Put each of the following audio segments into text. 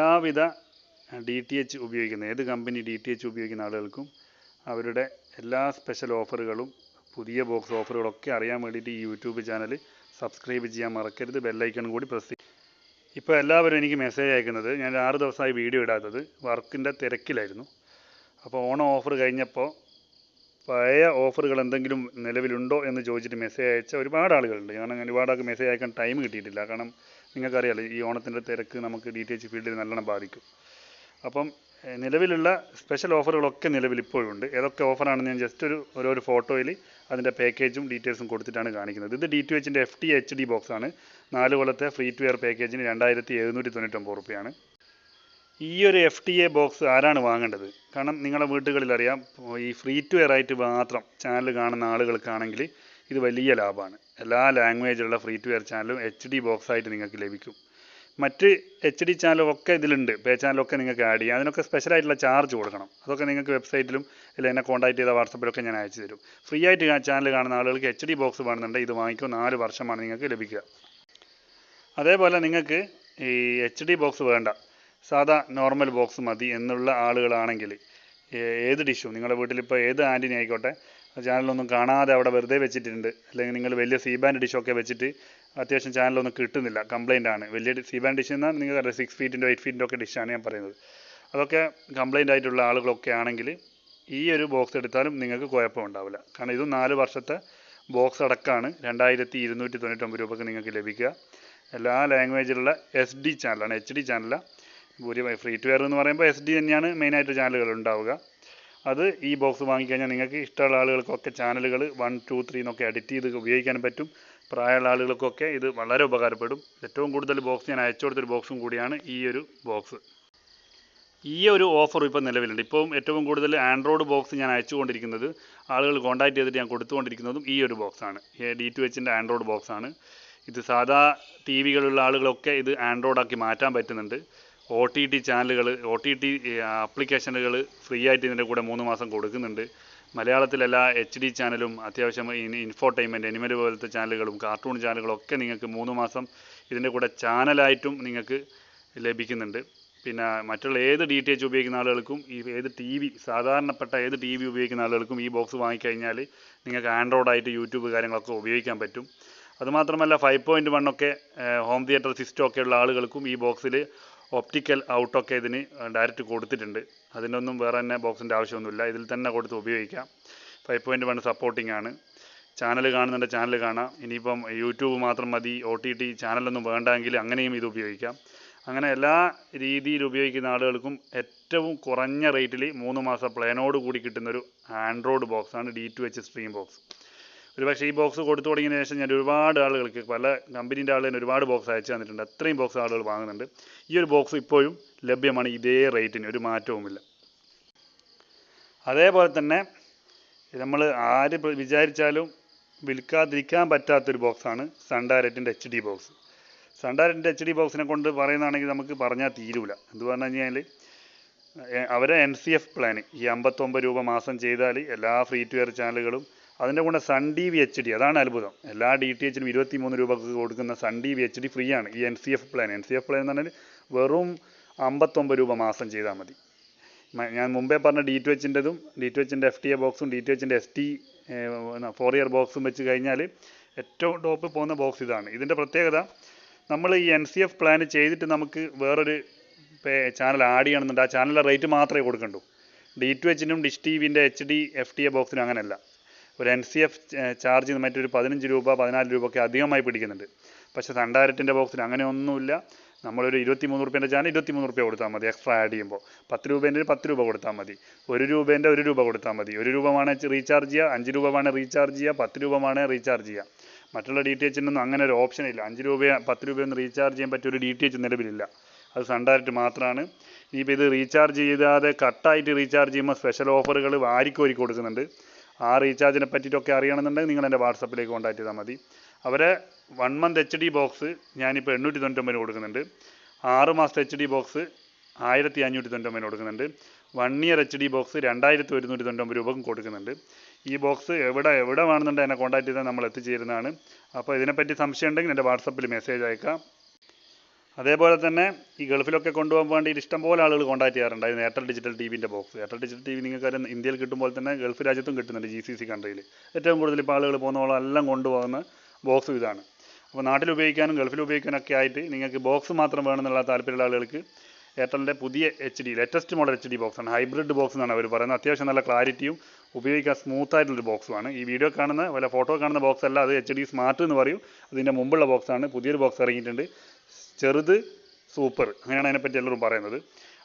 എല്ലാവിധ D T H ഉപയോഗിക്കുന്ന ഏത് കമ്പനി ഡി ടി എച്ച് ഉപയോഗിക്കുന്ന ആളുകൾക്കും അവരുടെ എല്ലാ സ്പെഷ്യൽ ഓഫറുകളും പുതിയ ബോക്സ് ഓഫറുകളൊക്കെ അറിയാൻ വേണ്ടിയിട്ട് ഈ യൂട്യൂബ് ചാനൽ സബ്സ്ക്രൈബ് ചെയ്യാൻ മറക്കരുത്. ബെല്ലൈക്കൺ കൂടി പ്രസ് ഇപ്പോൾ എല്ലാവരും എനിക്ക് മെസ്സേജ് അയക്കുന്നത് ഞാൻ ആറ് ദിവസമായി വീഡിയോ ഇടാത്തത് വർക്കിന്റെ തിരക്കിലായിരുന്നു. അപ്പോൾ ഓണം ഓഫർ കഴിഞ്ഞപ്പോൾ പഴയ ഓഫറുകൾ എന്തെങ്കിലും നിലവിലുണ്ടോ എന്ന് ചോദിച്ചിട്ട് മെസ്സേജ് അയച്ച ഒരുപാട് ആളുകളുണ്ട്. കാരണം ഒരുപാട് ആൾക്ക് മെസ്സേജ് അയക്കാൻ ടൈം കിട്ടിയിട്ടില്ല. കാരണം നിങ്ങൾക്കറിയാലോ ഈ ഓണത്തിന്റെ തിരക്ക് നമുക്ക് ഡി ടി എച്ച് ഫീൽഡിൽ നല്ലോണം ബാധിക്കും. അപ്പം നിലവിലുള്ള സ്പെഷ്യൽ ഓഫറുകളൊക്കെ നിലവിൽ ഇപ്പോഴുണ്ട്. ഏതൊക്കെ ഓഫറാണെന്ന് ഞാൻ ജസ്റ്റ് ഒരു ഓരോ ഫോട്ടോയിൽ അതിന്റെ പാക്കേജും ഡീറ്റെയിൽസും കൊടുത്തിട്ടാണ് കാണിക്കുന്നത്. ഇത് D two എച്ചിന്റെ F T H D box ആണ്. നാല് കൊല്ലത്തെ ഫ്രീ ടു എയർ പാക്കേജിന് രണ്ടായിരത്തി എഴുന്നൂറ്റി തൊണ്ണൂറ്റൊമ്പത് റുപ്യാണ് ഈ ഒരു എഫ് ടി എ ബോക്സ് ആരാണ് വാങ്ങേണ്ടത്? കാരണം നിങ്ങളുടെ വീടുകളിൽ അറിയാം ഈ ഫ്രീ ടു എയർ ആയിട്ട് മാത്രം ചാനൽ കാണുന്ന ആളുകൾക്കാണെങ്കിൽ ഇത് വലിയ ലാഭമാണ്. എല്ലാ ലാംഗ്വേജിലുള്ള ഫ്രീ ടു എയർ ചാനലും എച്ച് ഡി ബോക്സ് ആയിട്ട് നിങ്ങൾക്ക് ലഭിക്കും. മറ്റ് എച്ച് ഡി ചാനലൊക്കെ ഇതിലുണ്ട്. പേ ചാനലൊക്കെ നിങ്ങൾക്ക് ആഡ് ചെയ്യാം. അതിനൊക്കെ സ്പെഷ്യലായിട്ടുള്ള ചാർജ് കൊടുക്കണം. അതൊക്കെ നിങ്ങൾക്ക് വെബ്സൈറ്റിലും ഇല്ല എന്നെ കോൺടാക്ട് ചെയ്ത വാട്സപ്പിലൊക്കെ ഞാൻ അയച്ചു തരും. ഫ്രീ ആയിട്ട് ചാനൽ കാണുന്ന ആളുകൾക്ക് എച്ച് ഡി ബോക്സ് വേണമെന്നുണ്ടെങ്കിൽ ഇത് വാങ്ങിക്കും. നാല് വർഷമാണ് നിങ്ങൾക്ക് ലഭിക്കുക. അതേപോലെ നിങ്ങൾക്ക് ഈ എച്ച് ഡി ബോക്സ് വേണ്ട. സാധാ നോർമൽ ബോക്സ് മതി എന്നുള്ള ആളുകളാണെങ്കിൽ ഏത് ഡിഷും നിങ്ങളുടെ വീട്ടിലിപ്പോൾ ഏത് ആന്റിനി ആയിക്കോട്ടെ ചാനലൊന്നും കാണാതെ അവിടെ വെറുതെ വെച്ചിട്ടുണ്ട്. അല്ലെങ്കിൽ നിങ്ങൾ വലിയ സി ബാൻഡ് ഡിഷൊക്കെ വെച്ചിട്ട് അത്യാവശ്യം ചാനലൊന്നും കിട്ടുന്നില്ല. കംപ്ലൈന്റ് ആണ്. വലിയ സി ബാൻഡ് ഡിഷ് എന്നാൽ നിങ്ങൾക്ക് സിക്സ് ഫീറ്റിന്റെ എയ്റ്റ് ഫീറ്റിന്റെ ഒക്കെ ഡിഷാണ് ഞാൻ പറയുന്നത്. അതൊക്കെ കംപ്ലൈന്റ് ആയിട്ടുള്ള ആളുകളൊക്കെ ആണെങ്കിൽ ഈ ഒരു ബോക്സ് എടുത്താലും നിങ്ങൾക്ക് കുഴപ്പമുണ്ടാവില്ല കാരണം ഇത് നാല് വർഷത്തെ ബോക്സ് അടക്കമാണ് രണ്ടായിരത്തി ഇരുന്നൂറ്റി തൊണ്ണൂറ്റൊമ്പത് രൂപക്ക് നിങ്ങൾക്ക് ലഭിക്കുക. എല്ലാ ലാംഗ്വേജിലുള്ള എസ് ഡി ചാനലാണ് എച്ച് ഡി ചാനലാണ് ഭൂരിഭാഗം ഫ്രീ ടു വെയർ എന്ന് പറയുമ്പോൾ എസ് ഡി തന്നെയാണ് മെയിനായിട്ട് ചാനലുകൾ ഉണ്ടാവുക. അത് ഈ ബോക്സ് വാങ്ങിക്കഴിഞ്ഞാൽ നിങ്ങൾക്ക് ഇഷ്ടമുള്ള ആളുകൾക്കൊക്കെ ചാനലുകൾ വൺ ടു ത്രീ എന്നൊക്കെ എഡിറ്റ് ചെയ്ത് ഉപയോഗിക്കാൻ പറ്റും. പ്രായമുള്ള ആളുകൾക്കൊക്കെ ഇത് വളരെ ഉപകാരപ്പെടും. ഏറ്റവും കൂടുതൽ ബോക്സ് ഞാൻ അയച്ചു കൊടുത്തൊരു ബോക്സും കൂടിയാണ് ഈ ഒരു ബോക്സ് ഈ ഒരു ഓഫർ ഇപ്പോൾ നിലവിലുണ്ട്. ഇപ്പം ഏറ്റവും കൂടുതൽ ആൻഡ്രോയിഡ് ബോക്സ് ഞാൻ അയച്ചുകൊണ്ടിരിക്കുന്നത് ആളുകൾ കോൺടാക്ട് ചെയ്തിട്ട് ഞാൻ കൊടുത്തുകൊണ്ടിരിക്കുന്നതും ഈ ഒരു ബോക്സാണ് ഡി ടു എച്ചിന്റെ ആൻഡ്രോയിഡ് ബോക്സാണ് ഇത് സാധാ ടി വികളുള്ള ആളുകളൊക്കെ ഇത് ആൻഡ്രോയിഡ് ആക്കി മാറ്റാൻ പറ്റുന്നുണ്ട്. ഒ ടി ടി ചാനലുകൾ ഒ ടി ടി ആപ്ലിക്കേഷനുകൾ ഫ്രീ ആയിട്ട് ഇതിന്റെ കൂടെ മൂന്ന് മാസം കൊടുക്കുന്നുണ്ട്. മലയാളത്തിലെല്ലാ എച്ച് ഡി ചാനലും അത്യാവശ്യം ഇൻഫോർടൈൻമെന്റ് എനിമൽ പോലത്തെ ചാനലുകളും കാർട്ടൂൺ ചാനലുകളും ഒക്കെ നിങ്ങൾക്ക് മൂന്ന് മാസം ഇതിന്റെ കൂടെ ചാനലായിട്ടും നിങ്ങൾക്ക് ലഭിക്കുന്നുണ്ട്. പിന്നെ മറ്റുള്ള ഏത് ഡി ടി എച്ച് ഉപയോഗിക്കുന്ന ആളുകൾക്കും ഈ ഏത് ടി വി സാധാരണപ്പെട്ട ഏത് ടി വി ഉപയോഗിക്കുന്ന ആളുകൾക്കും ഈ ബോക്സ് വാങ്ങിക്കഴിഞ്ഞാൽ നിങ്ങൾക്ക് ആൻഡ്രോയിഡ് ആയിട്ട് യൂട്യൂബ് കാര്യങ്ങളൊക്കെ ഉപയോഗിക്കാൻ പറ്റും. അതുമാത്രമല്ല ഫൈവ് പോയിന്റ് വണ്ണൊക്കെ ഹോം തിയേറ്റർ സിസ്റ്റം ഒക്കെ ഉള്ള ആളുകൾക്കും ഈ ബോക്സിൽ ഒപ്റ്റിക്കൽ ഔട്ടൊക്കെ ഇതിന് ഡയറക്റ്റ് കൊടുത്തിട്ടുണ്ട്. അതിനൊന്നും വേറെ തന്നെ ബോക്സിന്റെ ആവശ്യമൊന്നുമില്ല. ഇതിൽ തന്നെ കൊടുത്ത് ഉപയോഗിക്കാം. ഫൈവ് പോയിന്റ് വൺ സപ്പോർട്ടിംഗ് ആണ്. ചാനൽ കാണുന്നുണ്ട് ചാനൽ കാണാം. ഇനിയിപ്പം യൂട്യൂബ് മാത്രം മതി ഒ ടി ടി ചാനലൊന്നും വേണ്ടെങ്കിൽ അങ്ങനെയും ഇത് ഉപയോഗിക്കാം. അങ്ങനെ എല്ലാ രീതിയിൽ ഉപയോഗിക്കുന്ന ആളുകൾക്കും ഏറ്റവും കുറഞ്ഞ റേറ്റിൽ മൂന്ന് മാസം പ്ലാനോട് കൂടി കിട്ടുന്നൊരു Android ബോക്സാണ് D two H stream box ഒരു പക്ഷേ ഈ ബോക്സ് കൊടുത്തു തുടങ്ങിയതിന് ശേഷം ഞാൻ ഒരുപാട് ആളുകൾക്ക് പല കമ്പനീന്റെ ആളുകൾ ഒരുപാട് ബോക്സ് അയച്ചു തന്നിട്ടുണ്ട്. അത്രയും ബോക്സ് ആളുകൾ വാങ്ങുന്നുണ്ട്. ഈ ഒരു ബോക്സ് ഇപ്പോഴും ലഭ്യമാണ്. ഇതേ റേറ്റിന് ഒരു മാറ്റവുമില്ല. അതേപോലെ തന്നെ നമ്മൾ ആര് വിചാരിച്ചാലും വിൽക്കാതിരിക്കാൻ പറ്റാത്തൊരു ബോക്സാണ് സണ്ടാരറ്റിന്റെ എച്ച് ഡി ബോക്സ്. സണ്ടാരറ്റിന്റെ എച്ച് ഡി ബോക്സിനെ കൊണ്ട് പറയുന്നതാണെങ്കിൽ നമുക്ക് പറഞ്ഞാൽ തീരൂല. എന്ന് പറഞ്ഞു കഴിഞ്ഞാൽ അവരെ എൻ സി എഫ് പ്ലാൻ ഈ അമ്പത്തൊമ്പത് രൂപ മാസം ചെയ്താൽ എല്ലാ ഫ്രീ ടു എയർ ചാനലുകളും അതിന്റെ കൂടെ Sun T V H D അതാണ് അത്ഭുതം. എല്ലാ ഡി ടി എച്ചിനും ഇരുപത്തി മൂന്ന് രൂപക്ക് കൊടുക്കുന്ന Sun T V H D free ആണ്. ഈ N C F plan N C F plan എന്ന് പറഞ്ഞാൽ വെറും അമ്പത്തൊമ്പത് രൂപ മാസം ചെയ്താൽ മതി. ഞാൻ മുമ്പേ പറഞ്ഞ ഡി ടു എച്ചിന്റെതും ഡി ടു എച്ചിന്റെ എഫ് ടി എ ബോക്സും ഡി ടു എച്ചിന്റെ എസ് ടി ഫോർ ഇയർ ബോക്സും വെച്ച് കഴിഞ്ഞാൽ ഏറ്റവും ടോപ്പ് പോകുന്ന ബോക്സ് ഇതാണ്. ഇതിന്റെ പ്രത്യേകത നമ്മൾ ഈ എൻ സി എഫ് പ്ലാൻ ചെയ്തിട്ട് നമുക്ക് വേറൊരു ചാനൽ ആഡ് ചെയ്യണമെന്നുണ്ട്. ആ ചാനലിന്റെ റേറ്റ് മാത്രമേ കൊടുക്കണ്ടൂ. ഡി ടു എച്ചിനും ഡിഷ് ടി വിന്റെ H D F T A ബോക്സിനും അങ്ങനെയല്ല. ഒരു എൻ സി എഫ് ചാർജ് മറ്റൊരു പതിനഞ്ച് രൂപ പതിനാല് രൂപ ഒക്കെ അധികമായി പിടിക്കുന്നുണ്ട്. പക്ഷേ സണ്ടായിരത്തിന്റെ ബോക്സിൽ അങ്ങനെ ഒന്നുമില്ല നമ്മളൊരു ഇരുപത്തി മൂന്ന് റുപ്യേന്റെ ചാനൽ ഇരുപത്തി മൂന്ന് റുപ്യ കൊടുത്താൽ മതി എക്സ്ട്രാ ആഡ് ചെയ്യുമ്പോൾ. പത്ത് രൂപേന്റെ പത്ത് രൂപ കൊടുത്താൽ മതി. ഒരു രൂപേന്റെ ഒരു രൂപ കൊടുത്താൽ മതി. ഒരു രൂപ വേണേൽ റീചാർജ് ചെയ്യുക അഞ്ച് രൂപ വേണേൽ റീചാർജ് ചെയ്യുക പത്ത് രൂപ വേണേൽ റീചാർജ് ചെയ്യുക. മറ്റുള്ള ഡി ടി എച്ചിനൊന്നും അങ്ങനെ ഒരു ഓപ്ഷൻ ഇല്ല. അഞ്ച് രൂപ പത്ത് രൂപയൊന്നും റീചാർജ് ചെയ്യാൻ പറ്റിയ ഒരു ഡി ടി എച്ച് നിലവിലില്ല. അത് സൺ ഡയറക്റ്റ് മാത്രമാണ് ഇനിയിപ്പോൾ ഇത് റീചാർജ് ചെയ്താതെ കട്ടായിട്ട് റീചാർജ് ചെയ്യുമ്പോൾ സ്പെഷ്യൽ ഓഫറുകൾ വാരിക്കോരി കൊടുക്കുന്നുണ്ട്. ആ റീചാർജിനെ പറ്റിയിട്ടൊക്കെ അറിയണമെന്നുണ്ടെങ്കിൽ നിങ്ങൾ എന്റെ വാട്സപ്പിലേക്ക് കോൺടാക്ട് ചെയ്താൽ മതി. അവരെ one month H D box ഞാനിപ്പോൾ എണ്ണൂറ്റി തൊണ്ണൂറ്റൊമ്പതിന് കൊടുക്കുന്നുണ്ട്. ആറ് മാസത്തെ എച്ച് ഡി ബോക്സ് ആയിരത്തി അഞ്ഞൂറ്റി തൊണ്ണൂറ്റൊമ്പതിന് കൊടുക്കുന്നുണ്ട്. One year H D box രണ്ടായിരത്തി ഒരുന്നൂറ്റി തൊണ്ണൂറ്റൊമ്പത് രൂപക്കും കൊടുക്കുന്നുണ്ട്. ഈ ബോക്സ് എവിടെ എവിടെ വേണമെന്നുണ്ടെങ്കിൽ എന്നെ കോൺടാക്ട് ചെയ്താൽ നമ്മൾ എത്തിച്ചേരുന്നതാണ് അപ്പോൾ ഇതിനെപ്പറ്റി സംശയം ഉണ്ടെങ്കിൽ എന്റെ വാട്സപ്പിൽ മെസ്സേജ് അയക്കാം. അതേപോലെ തന്നെ ഈ ഗൾഫിലൊക്കെ കൊണ്ടുപോകാൻ വേണ്ടിയിട്ട് ഇഷ്ടംപോലെ ആളുകൾ കോൺടാക്ട് ചെയ്യാറുണ്ടായിരുന്നു എയർടെൽ ഡിജിറ്റൽ ടി വിന്റെ box Airtel digital T V നിങ്ങൾക്ക് ഇന്ത്യയിൽ കിട്ടുമ്പോൾ തന്നെ ഗൾഫ് രാജ്യത്തും കിട്ടുന്നുണ്ട് ജി സി സി കൺട്രിയിൽ ഏറ്റവും കൂടുതൽ ഇപ്പോൾ ആളുകൾ പോകുന്നവളം എല്ലാം കൊണ്ടുപോകുന്ന ബോക്സ് ഇതാണ്. അപ്പോൾ നാട്ടിൽ ഉപയോഗിക്കാനും ഗൾഫിൽ ഉപയോഗിക്കാനൊക്കെ ആയിട്ട് നിങ്ങൾക്ക് ബോക്സ് മാത്രം വേണമെന്നുള്ള താല്പര്യമുള്ള ആളുകൾക്ക് എയർടെലിന്റെ പുതിയ H D latest model H D ബോക്സാണ് hybrid box എന്നാണ് അവർ പറയുന്നത്. അത്യാവശ്യം നല്ല ക്ലാരിറ്റിയും ഉപയോഗിക്കാൻ സ്മൂത്ത് ആയിട്ടുള്ളൊരു ബോക്സുമാണ് ഈ വീഡിയോ കാണുന്ന വല്ല ഫോട്ടോ കാണുന്ന ബോക്സ് അല്ല അത് എച്ച് ഡി സ്മാർട്ട് എന്ന് പറയും. അതിന്റെ മുമ്പുള്ള ബോക്സാണ് പുതിയൊരു ബോക്സ് ഇറങ്ങിയിട്ടുണ്ട്. ചെറുത് സൂപ്പർ. അങ്ങനെയാണ് അതിനെപ്പറ്റി എല്ലാവരും പറയുന്നത്.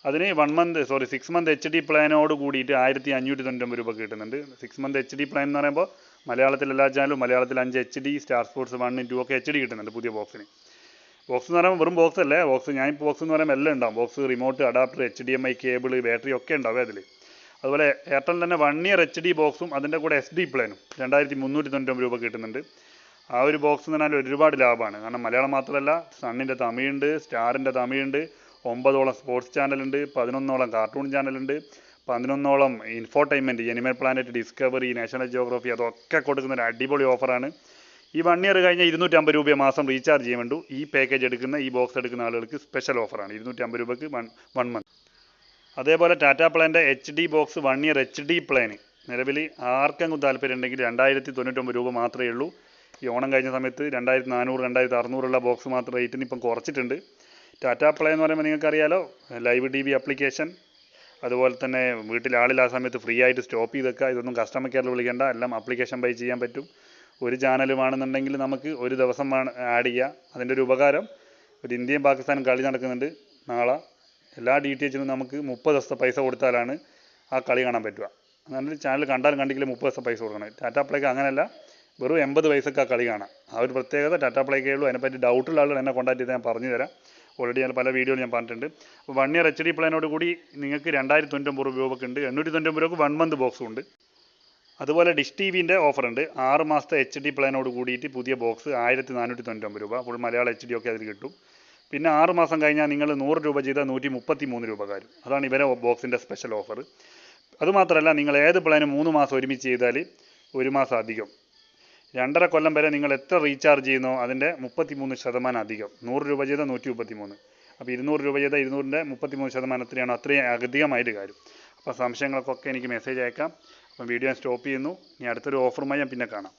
അതിന് one month sorry six month H D പ്ലാനോട് കൂടിയിട്ട് ആയിരത്തി അഞ്ഞൂറ്റി തൊണ്ണൂറ്റൊമ്പത് രൂപ കിട്ടുന്നുണ്ട്. Six month H D plan എന്ന് പറയുമ്പോൾ മലയാളത്തിൽ എല്ലാ ചാനലും മലയാളത്തിൽ അഞ്ച് H D Star Sports one two ഒക്കെ എച്ച് ഡി കിട്ടുന്നുണ്ട് പുതിയ ബോക്സിന് ബോക്സ് എന്ന് പറയുമ്പോൾ വെറും ബോക്സ് അല്ലേ? ബോക്സ് ഞാൻ ഇപ്പോൾ ബോക്സ് എന്ന് പറയുമ്പോൾ എല്ലാം ഉണ്ടാവും. Box remote adapter H D M I cable battery ഒക്കെ ഉണ്ടാവും അതിൽ അതുപോലെ എയർടെൽ തന്നെ വൺ ഇയർ എച്ച് ഡി ബോക്സും അതിന്റെ കൂടെ എസ് ഡി പ്ലാനും രണ്ടായിരത്തി മുന്നൂറ്റി തൊണ്ണൂറ്റൊമ്പത് രൂപ കിട്ടുന്നുണ്ട്. ആ ഒരു ബോക്സ് എന്ന് പറഞ്ഞാൽ ഒരുപാട് ലാഭമാണ്. കാരണം മലയാളം മാത്രമല്ല സണ്ണിന്റെ തമിഴുണ്ട് സ്റ്റാറിന്റെ തമിഴുണ്ട് ഒമ്പതോളം സ്പോർട്സ് ചാനലുണ്ട് പതിനൊന്നോളം കാർട്ടൂൺ ചാനലുണ്ട് പതിനൊന്നോളം infotainment animal planet Discovery National Geographic അതൊക്കെ കൊടുക്കുന്ന ഒരു അടിപൊളി ഓഫറാണ് ഈ വൺ ഇയർ കഴിഞ്ഞാൽ ഇരുന്നൂറ്റമ്പത് രൂപ മാസം റീചാർജ് ചെയ്യാൻ വേണ്ടു ഈ പാക്കേജ് എടുക്കുന്ന ഈ ബോക്സ് എടുക്കുന്ന ആളുകൾക്ക് സ്പെഷ്യൽ ഓഫറാണ് ഇരുന്നൂറ്റമ്പത് രൂപയ്ക്ക് വൺ വൺ മന്ത് അതേപോലെ Tata പ്ലാന്റെ H D box one year H D plan നിലവിൽ ആർക്കെങ്കിലും താല്പര്യം ഉണ്ടെങ്കിൽ രണ്ടായിരത്തി തൊണ്ണൂറ്റൊമ്പത് രൂപ മാത്രമേ ഉള്ളൂ. ഈ ഓണം കഴിഞ്ഞ സമയത്ത് രണ്ടായിരത്തി നാനൂറ് രണ്ടായിരത്തി അറുന്നൂറുള്ള ബോക്സ് മാത്രം റേറ്റിന് ഇപ്പം കുറച്ചിട്ടുണ്ട്. ടാറ്റ പ്ലേ എന്ന് പറയുമ്പോൾ നിങ്ങൾക്കറിയാലോ ലൈവ് ടി വി ആപ്ലിക്കേഷൻ അതുപോലെ തന്നെ വീട്ടിൽ ആ സമയത്ത് ഫ്രീ ആയിട്ട് സ്റ്റോപ്പ് ചെയ്ത് വെക്കുക. ഇതൊന്നും കസ്റ്റമർ കെയറിൽ വിളിക്കേണ്ട. എല്ലാം ആപ്ലിക്കേഷൻ ബൈ ചെയ്യാൻ പറ്റും. ഒരു ചാനൽ വേണമെന്നുണ്ടെങ്കിൽ നമുക്ക് ഒരു ദിവസം ആഡ് ചെയ്യുക അതിന്റെ ഒരു ഉപകാരം ഒരു ഇന്ത്യയും പാകിസ്ഥാനും കളി നടക്കുന്നുണ്ട് നാളെ. എല്ലാ ഡി ടി എച്ചിനും നമുക്ക് മുപ്പത് ദിവസത്തെ പൈസ കൊടുത്താലാണ് ആ കളി കാണാൻ പറ്റുക. അങ്ങനെ ചാനൽ കണ്ടാലും കണ്ടെങ്കിലും മുപ്പത് ദിവസം പൈസ കൊടുക്കണം. ടാറ്റാ പ്ലേക്ക് അങ്ങനെയല്ല. വെറും എൺപത് പൈസക്ക് ആ കളി കാണാം. ആ ഒരു പ്രത്യേകത ടാറ്റ പ്ലേക്കേ ഉള്ളൂ. അതിനെപ്പറ്റി ഡൗട്ടുള്ള ആളുകൾ എന്നെ കോൺടാക്ട് ചെയ്ത് ഞാൻ പറഞ്ഞു തരാം. ഓൾറെഡി ഞാൻ പല വീഡിയോയിൽ ഞാൻ പറഞ്ഞിട്ടുണ്ട്. വൺ ഇയർ എച്ച് ഡി പ്ലാനോട് കൂടി നിങ്ങൾക്ക് രണ്ടായിരത്തി തൊണ്ണൂറ്റൊമ്പത് രൂപയ്ക്ക് ഉണ്ട്. എണ്ണൂറ്റി തൊണ്ണൂറ്റൊമ്പത് രൂപയ്ക്ക് വൺ മന്ത് ബോക്സും ഉണ്ട്. അതുപോലെ ഡിഷ് ടി വിന്റെ ഉണ്ട്. ആറ് മാസത്തെ എച്ച് ഡി പ്ലാനോട് കൂടിയിട്ട് പുതിയ ബോക്സ് ആയിരത്തി നാനൂറ്റി തൊണ്ണൂറ്റൊമ്പത് രൂപ. ഫുൾ മലയാളം എച്ച് ഡി ഒക്കെ അതിൽ കിട്ടും. പിന്നെ ആറ് മാസം കഴിഞ്ഞാൽ നിങ്ങൾ നൂറ് രൂപ ചെയ്താൽ നൂറ്റി മുപ്പത്തി മൂന്ന് രൂപ കാര്യം. അതാണ് ഇവരെ ബോക്സിന്റെ സ്പെഷ്യൽ ഓഫർ അതുമാത്രമല്ല നിങ്ങൾ ഏത് പ്ലാനും മൂന്ന് മാസം ഒരുമിച്ച് ചെയ്താൽ ഒരു മാസം അധികം. രണ്ടര കൊല്ലം വരെ നിങ്ങൾ എത്ര റീചാർജ് ചെയ്യുന്നോ അതിന്റെ മുപ്പത്തി മൂന്ന് ശതമാനം അധികം. നൂറ് രൂപ ചെയ്ത നൂറ്റി മുപ്പത്തി മൂന്ന് അപ്പോൾ ഇരുന്നൂറ് രൂപ ചെയ്ത ഇരുന്നൂറിന്റെ മുപ്പത്തി മൂന്ന് ശതമാനം എത്രയാണോ അത്രയും അധികമായിട്ട് കാര്യം. അപ്പോൾ സംശയങ്ങൾക്കൊക്കെ എനിക്ക് മെസ്സേജ് അയക്കാം. അപ്പം വീഡിയോ ഞാൻ സ്റ്റോപ്പ് ചെയ്യുന്നു. ഇനി അടുത്തൊരു ഓഫറുമായി ഞാൻ പിന്നെ കാണാം.